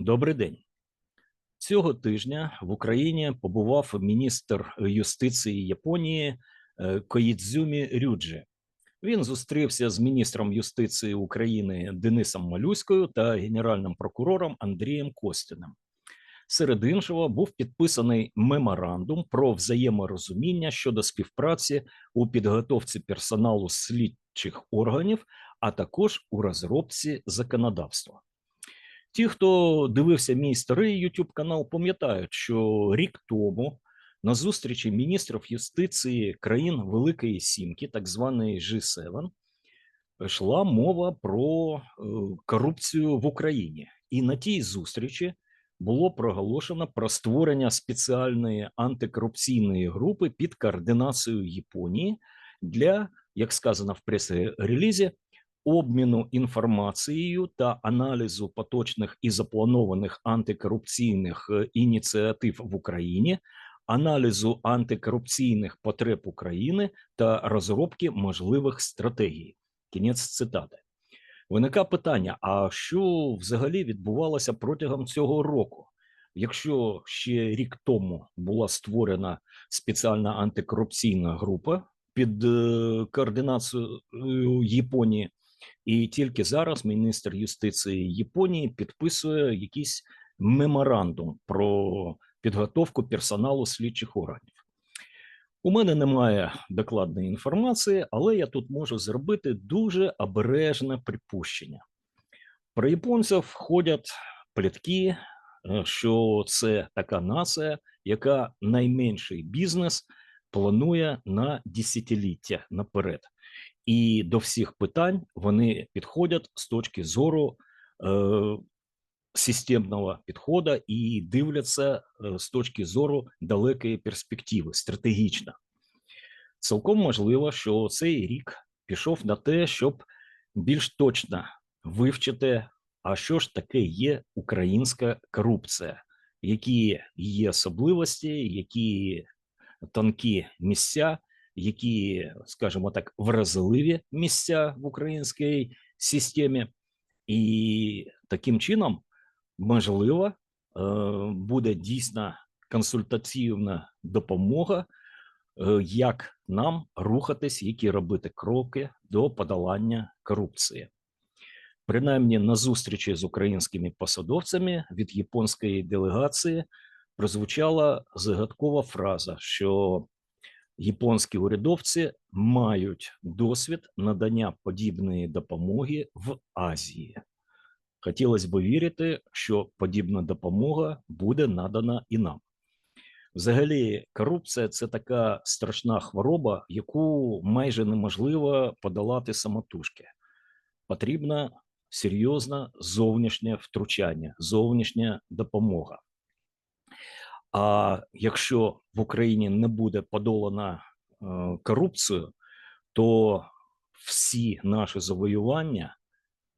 Добрий день. Цього тижня в Україні побував міністр юстиції Японії е, Коїдзюмі Рюджі. Він зустрівся з міністром юстиції України Денисом Малюською та генеральним прокурором Андрієм Костіним. Серед іншого був підписаний меморандум про взаєморозуміння щодо співпраці у підготовці персоналу слідчих органів, а також у розробці законодавства. Ті, хто дивився мій старий YouTube канал, пам'ятають, що рік тому на зустрічі міністрів юстиції країн Великої Сімки, так званої G7, йшла мова про е, корупцію в Україні. І на тій зустрічі було проголошено про створення спеціальної антикорупційної групи під координацією Японії для, як сказано в прес-релізі, обміну інформацією та аналізу поточних і запланованих антикорупційних е, ініціатив в Україні, аналізу антикорупційних потреб України та розробки можливих стратегій. Кінець цитати. Виникає питання: а що взагалі відбувалося протягом цього року? Якщо ще рік тому була створена спеціальна антикорупційна група під е, координацією Японії, і тільки зараз міністр юстиції Японії підписує якийсь меморандум про підготовку персоналу слідчих органів. У мене немає докладної інформації, але я тут можу зробити дуже обережне припущення. Про японців ходять плітки, е, що це така нація, яка найменший бізнес планує на десятиліття наперед і до всіх питань вони підходять з точки зору е, системного підходу і дивляться е, з точки зору далекої перспективи, стратегічно. Цілком можливо, що цей рік пішов на те, щоб більш точно вивчити, а що ж таке є українська корупція, які є особливості, які тонкі місця, які, скажімо так, вразливі місця в українській системі, і таким чином можливо е, буде дійсна консультаційна допомога, е, як нам рухатись, які робити кроки до подолання корупції. Принаймні на зустрічі з українськими посадовцями від японської делегації прозвучала загадкова фраза, що японські урядовці мають досвід надання подібної допомоги в Азії. Хотілося б вірити, що подібна допомога буде надана і нам. Взагалі, корупція це така страшна хвороба, яку майже неможливо подолати самотужки. Потрібна серйозна зовнішнє втручання, зовнішня допомога. А якщо в Україні не буде подолана е, корупцію, то всі наші завоювання,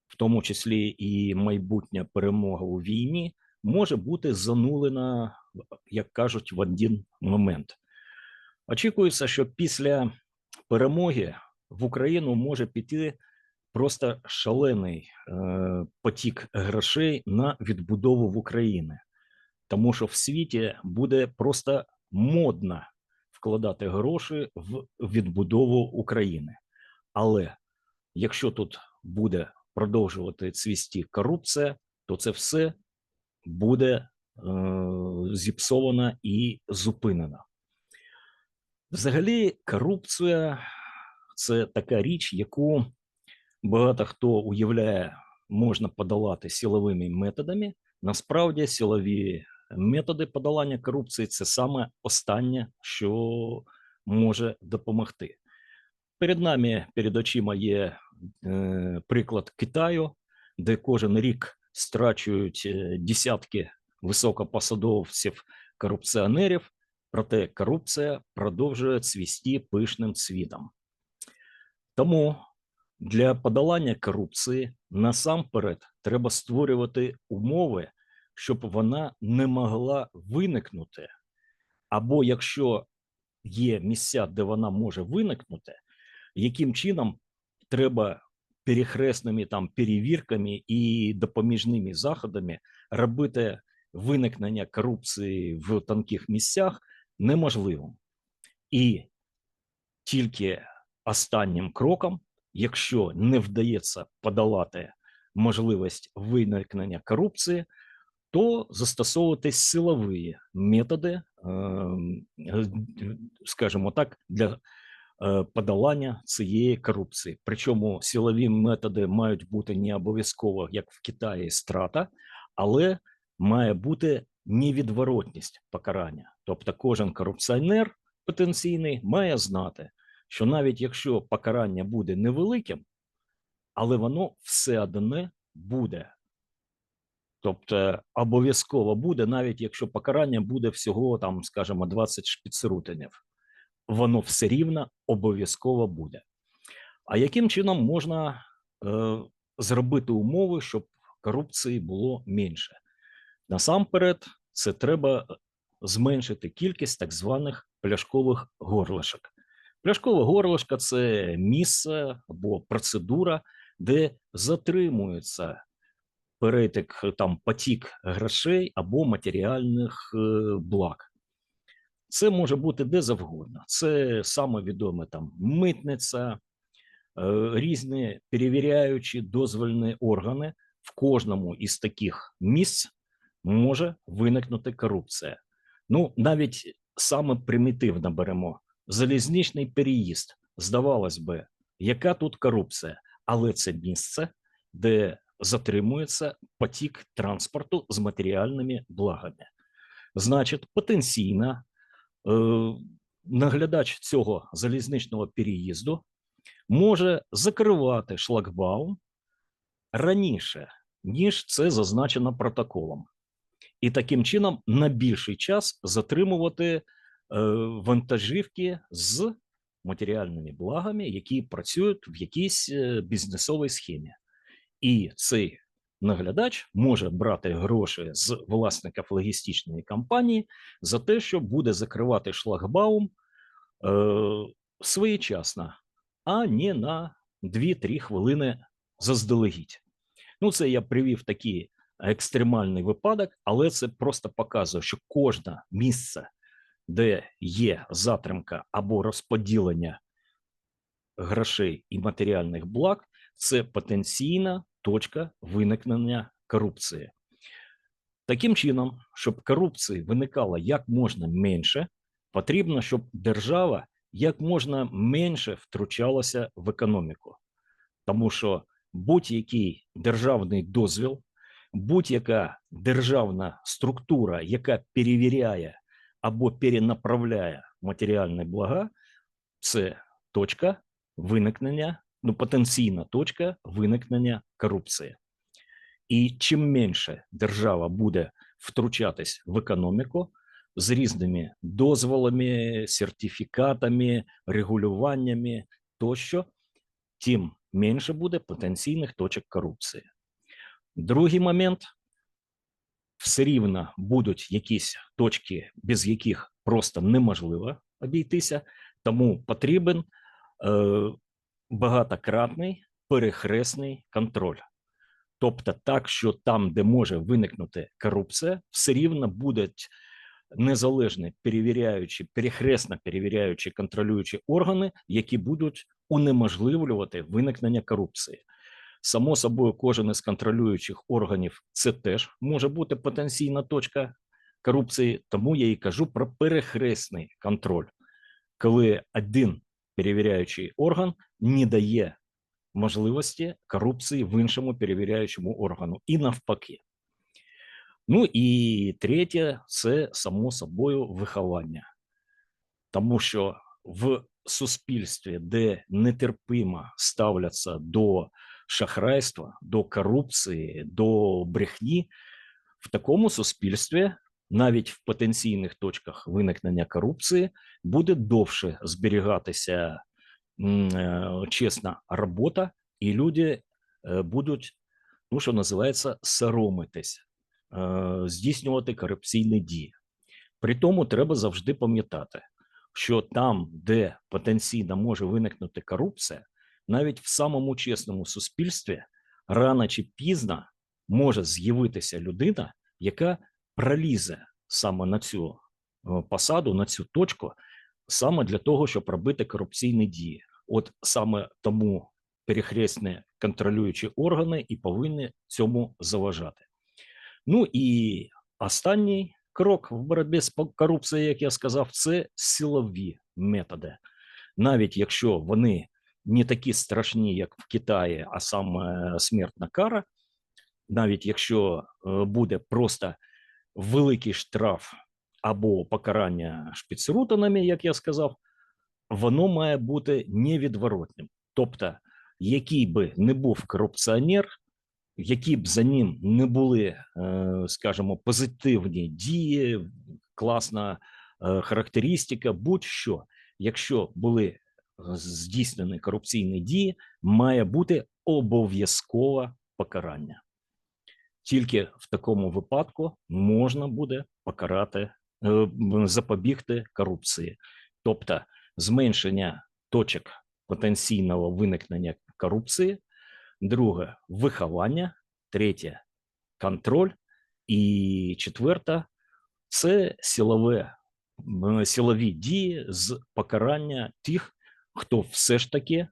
в тому числі і майбутня перемога у війні, може бути занулена, як кажуть, в один момент. Очікується, що після перемоги в Україну може піти просто шалений е, потік грошей на відбудову в Україні тому що в світі буде просто модно вкладати гроші в відбудову України. Але якщо тут буде продовжувати цвісти корупція, то це все буде е, зіпсовано і зупинено. Взагалі, корупція це така річ, яку багато хто уявляє, можна подолати силовими методами. Насправді, силові методи подолання корупції це саме останнє, що може допомогти. Перед нами перед очима є е, приклад Китаю, де кожен рік страчують е, десятки високопосадовців корупціонерів, проте корупція продовжує цвісти пишним цвітом. Тому для подолання корупції насамперед треба створювати умови щоб вона не могла виникнути. Або якщо є місця, де вона може виникнути, яким чином треба перехресними там перевірками і допоміжними заходами робити виникнення корупції в тонких місцях неможливим. І тільки останнім кроком, якщо не вдається подолати можливість виникнення корупції, то застосовувати силові методи, ем, е, скажімо так, для е, подолання цієї корупції. Причому силові методи мають бути не обов'язково, як в Китаї, страта, але має бути невідворотність покарання. Тобто, кожен корупціонер потенційний має знати, що навіть якщо покарання буде невеликим, але воно все одне буде. Тобто обов'язково буде, навіть якщо покарання буде всього, там, скажімо, 20 шпіцрутинів, воно все рівно обов'язково буде. А яким чином можна е, зробити умови, щоб корупції було менше? Насамперед, це треба зменшити кількість так званих пляшкових горлишок. Пляшкове горлишко – це місце або процедура, де затримується перетик там потік грошей або матеріальних е, благ. Це може бути де завгодно. Це саме відоме там митниця, е, різні перевіряючі дозвольні органи. В кожному із таких місць може виникнути корупція. Ну, навіть саме примітивно беремо залізничний переїзд. Здавалось би, яка тут корупція, але це місце, де затримується потік транспорту з матеріальними благами. Значить, потенційно е, наглядач цього залізничного переїзду може закривати шлагбаум раніше, ніж це зазначено протоколом, і таким чином на більший час затримувати е, вантажівки з матеріальними благами, які працюють в якійсь е, бізнесовій схемі. І цей наглядач може брати гроші з власників логістичної компанії за те, що буде закривати шлагбаум е, своєчасно, а не на 2-3 хвилини заздалегідь. Ну, це я привів такий екстремальний випадок, але це просто показує, що кожне місце, де є затримка або розподілення грошей і матеріальних благ, це потенційна точка виникнення корупції. Таким чином, щоб корупції виникало як можна менше, потрібно, щоб держава як можна менше втручалася в економіку, тому що будь-який державний дозвіл, будь-яка державна структура, яка перевіряє або перенаправляє матеріальні блага, це точка виникнення ну, потенційна точка виникнення корупції. І чим менше держава буде втручатись в економіку з різними дозволами, сертифікатами, регулюваннями тощо, тим менше буде потенційних точок корупції. Другий момент все рівно будуть якісь точки, без яких просто неможливо обійтися, тому потрібен е, багатократний перехресний контроль. Тобто, так, що там, де може виникнути корупція, все рівно будуть незалежні перевіряючі, перехресно перевіряючі, контролюючі органи, які будуть унеможливлювати виникнення корупції. Само собою, кожен із контролюючих органів це теж може бути потенційна точка корупції, тому я і кажу про перехресний контроль, коли один перевіряючий орган не дає можливості корупції в іншому перевіряючому органу і навпаки. Ну і третє, це само собою виховання, тому що в суспільстві, де нетерпимо ставляться до шахрайства, до корупції, до брехні, в такому суспільстві навіть в потенційних точках виникнення корупції буде довше зберігатися чесна робота, і люди е, будуть, ну що називається, соромитись, е, здійснювати корупційні дії. При тому треба завжди пам'ятати, що там, де потенційно може виникнути корупція, навіть в самому чесному суспільстві рано чи пізно може з'явитися людина, яка пролізе саме на цю е, посаду, на цю точку, саме для того, щоб робити корупційні дії. От саме тому перехресні контролюючі органи і повинні цьому заважати. Ну і останній крок в боротьбі з корупцією, як я сказав, це силові методи. Навіть якщо вони не такі страшні, як в Китаї, а саме смертна кара, навіть якщо е, буде просто великий штраф або покарання шпіцрутинами, як я сказав, воно має бути невідворотним. Тобто, який би не був корупціонер, які б за ним не були, е, скажімо, позитивні дії, класна е, характеристика, будь-що, якщо були е, здійснені корупційні дії, має бути обов'язкове покарання. Тільки в такому випадку можна буде покарати, запобігти корупції, тобто зменшення точок потенційного виникнення корупції, друге виховання, третє контроль, і четверте це силове, силові дії з покарання тих, хто все ж таки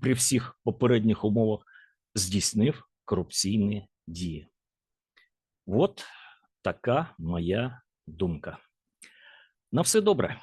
при всіх попередніх умовах здійснив корупційні дії. От така моя думка. На все добре.